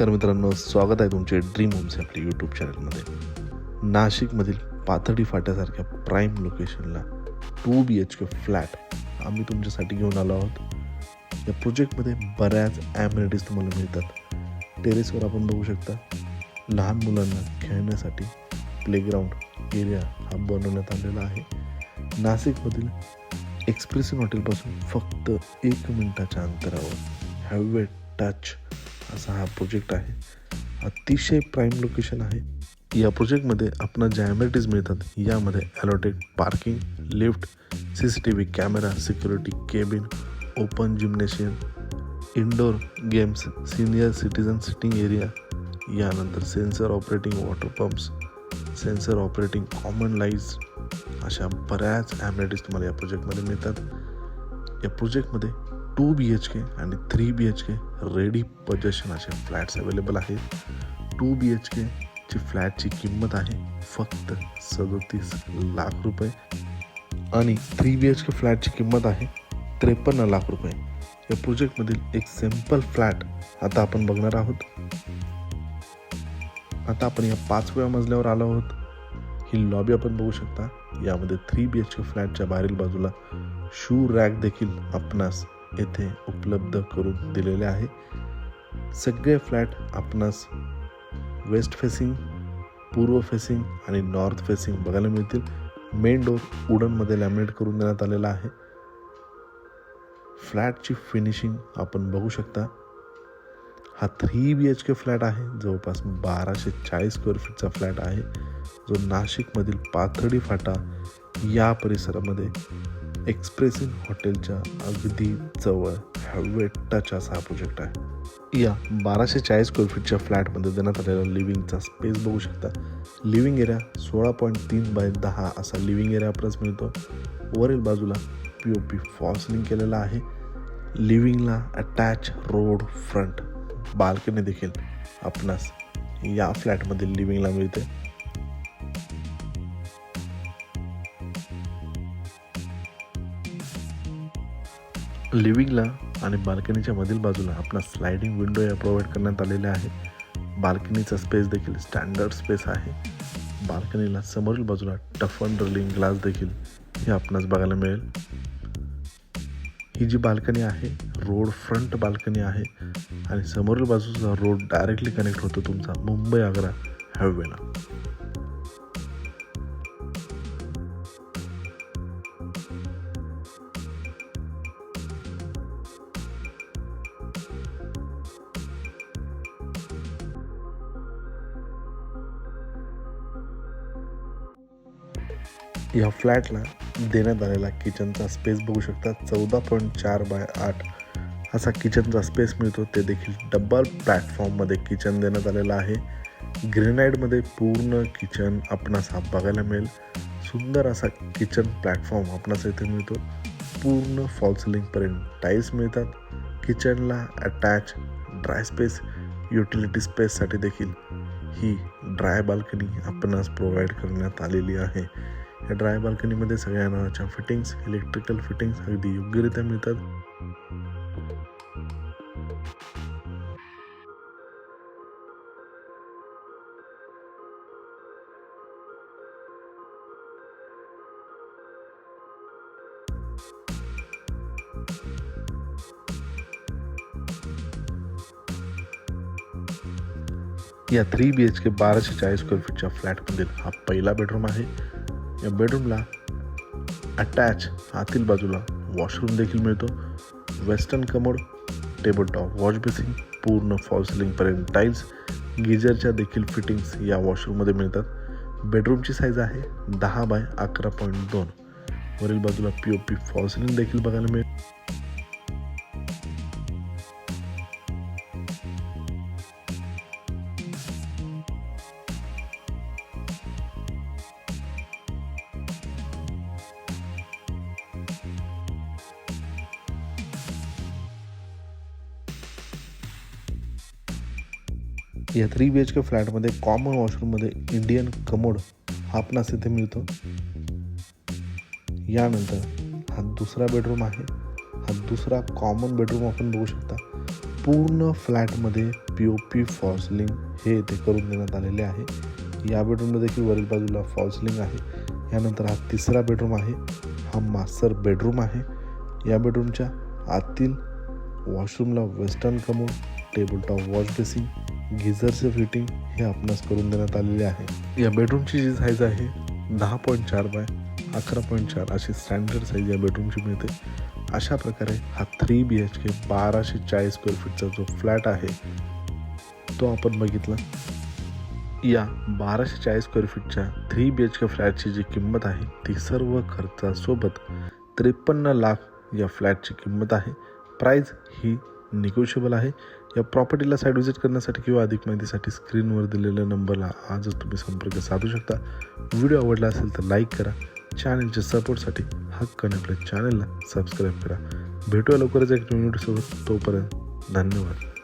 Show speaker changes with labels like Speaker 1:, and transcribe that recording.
Speaker 1: नमस्कार मित्रांनो स्वागत आहे तुमचे ड्रीम होम्स आपल्या यूट्यूब चॅनलमध्ये नाशिकमधील पाथडी फाट्यासारख्या प्राईम लोकेशनला two B H K flat आम्ही तुमच्यासाठी घेऊन आलो आहोत. या प्रोजेक्टमध्ये बऱ्याच ॲम्युनिटीज तुम्हाला मिळतात. टेरेसवर आपण बघू शकता लहान मुलांना खेळण्यासाठी प्लेग्राऊंड एरिया हा बनवण्यात आलेला आहे. नाशिकमधील एक्सप्रेसिन हॉटेलपासून फक्त एक मिनटाच्या अंतरावर हॅवे टच असा हा प्रोजेक्ट आहे. अतिशय प्राईम लोकेशन आहे. या प्रोजेक्टमध्ये आपणा ज्या ॲम्युनिटीज मिळतात यामध्ये allotted parking lift C C T V camera security cabin open gymnasium indoor games senior citizen sitting area यानंतर sensor operating water pumps sensor operating common lights अशा बऱ्याच ॲम्युनिटीज तुम्हाला या प्रोजेक्टमध्ये मिळतात. या प्रोजेक्टमध्ये टू बी एच के आणि three B H K ready possession असे फ्लॅट्स अवेलेबल आहेत. टू बी एच केची फ्लॅटची किंमत आहे फक्त सदोतीस लाख रुपये. आणि थ्री बी एच के फ्लॅटची किंमत आहे त्रेपन्न लाख रुपये. या प्रोजेक्टमधील एक सिंपल फ्लॅट आता आपण बघणार आहोत. आता आपण या पाचव्या मजल्यावर आलो आहोत. ही लॉबी आपण बघू शकता. यामध्ये थ्री बी एच के फ्लॅटच्या बाहेरील बाजूला शू रॅक देखील आपणास येथे उपलब्ध करून दिलेले आहे. सगळे फ्लॅट आपणास वेस्ट फेसिंग पूर्व फेसिंग आणि नॉर्थ फेसिंग बघायला मिळतील. मेन डोर उडनमध्ये लॅमिनेट करून देण्यात आलेला आहे. फ्लॅटची फिनिशिंग आपण बघू शकता. हा three B H K flat आहे. जवळपास बाराशे चाळीस स्क्वेअर फीटचा फ्लॅट आहे. जो नाशिकमधील पाथर्डी फाटा या परिसरामध्ये एक्सप्रेसिन हॉटेलच्या अगदी जवळ हॅवे टच असा हा प्रोजेक्ट आहे. या बाराशे चाळीस स्क्वेअर फीटच्या फ्लॅटमध्ये देण्यात आलेला लिव्हिंगचा स्पेस बघू शकता. लिव्हिंग एरिया सोळा पॉईंट तीन बाय दहा असा लिव्हिंग एरिया प्रस मिळतो. वरील बाजूला पी ओ पी फॉल्सलिंग केलेला आहे. लिव्हिंगला अटॅच रोड फ्रंट. बाल्कनी देखील आपणास या फ्लॅटमध्ये लिव्हिंगला मिळते. लिव्हिंगला आणि बाल्कनीच्या मधील बाजूला आपला स्लायडिंग विंडो या प्रोव्हाइड करण्यात आलेल्या आहे. बाल्कनीचा स्पेस देखील स्टँडर्ड स्पेस आहे. बाल्कनीला समोरील बाजूला टफ अँड रोलिंग ग्लास देखील हे आपणास बघायला मिळेल. ही जी बाल्कनी आहे रोड फ्रंट बाल्कनी आहे आणि समोरील बाजूचा रोड डायरेक्टली कनेक्ट होतो तुमचा मुंबई आग्रा हायवेला या फ्लॅटला देण्यात आलेला किचनचा स्पेस बघू शकता चौदा पॉईंट चार बाय आठ. असा किचनचा स्पेस मिळतो ते देखील डबल प्लॅटफॉर्ममध्ये किचन देण्यात आलेलं आहे. ग्रेनाईडमध्ये पूर्ण किचन आपणास हा बघायला मिळेल. सुंदर असा किचन प्लॅटफॉर्म आपणास इथे मिळतो. पूर्ण फॉल्सलिंगपर्यंत टाईल्स मिळतात. किचनला अटॅच ड्राय स्पेस युटिलिटी स्पेससाठी देखील ही ड्राय बाल्कनी आपणास प्रोव्हाइड करण्यात आलेली आहे. या ड्राय बाल्कनीमध्ये सगळ्या नळाच्या फिटिंग्स इलेक्ट्रिकल फिटिंग्स अगदी योग्यरित्या मिळतात. या थ्री बी एच के बाराशे चाळीस स्क्वेअर फीटच्या फ्लॅटमधील हा पहिला बेडरूम आहे. या बेडरूमला अटॅच आतील बाजूला वॉशरूम देखील मिळतो. Western commode table top wash basin पूर्ण फॉल्सलिंगपर्यंत टाईल्स गिजरच्या देखील फिटिंग्स या वॉशरूममध्ये मिळतात. बेडरूमची साईज आहे दहा बाय अकरा पॉईंट दोन. वरील बाजूला पी ओ पी फॉल्सलिंग देखील बघायला मिळेल. या थ्री बी एच के फ्लॅटमध्ये कॉमन वॉशरूममध्ये इंडियन कमोड हा आपणास इथे मिळतो. यानंतर हा दुसरा बेडरूम आहे. हा दुसरा कॉमन बेडरूम आपण बघू शकता. पूर्ण फ्लॅटमध्ये पी ओ पी फॉल्सलिंग हे येथे करून देण्यात आलेले आहे. या बेडरूमला देखील वरील बाजूला फॉल्सलिंग आहे. यानंतर हा तिसरा बेडरूम आहे. हा मास्टर बेडरूम आहे. या बेडरूमच्या आतील वॉशरूमला western commode table top wash basin गिझरचे fitting हे आपणास करून देण्यात आलेले आहे. या बेडरूमची जी साईज आहे दहा पॉईंट चार बाय अकरा पॉईंट चार अशी स्टँडर्ड साईज या बेडरूमची मिळते. अशा प्रकारे हा थ्री बी एच के बाराशे चाळीस स्क्वेअर फीटचा जो फ्लॅट आहे तो आपण बघितला. या बाराशे चाळीस स्क्वेअर फीटच्या थ्री बी एच के फ्लॅटची जी किंमत आहे ती सर्व खर्चासोबत त्रेपन्न लाख या फ्लॅटची किंमत आहे. प्राईज ही निगोशिएबल आहे. या प्रॉपर्टीला साईट विजिट करण्यासाठी किंवा अधिक माहितीसाठी स्क्रीनवर दिलेल्या नंबरला आजच तुम्ही संपर्क साधू शकता. व्हिडिओ आवडला असेल तर लाईक करा. चॅनलच्या सपोर्टसाठी हक्कने आपल्या चॅनलला सबस्क्राईब करा. भेटूया लवकरच एक मिनिटसोबत तोपर्यंत धन्यवाद.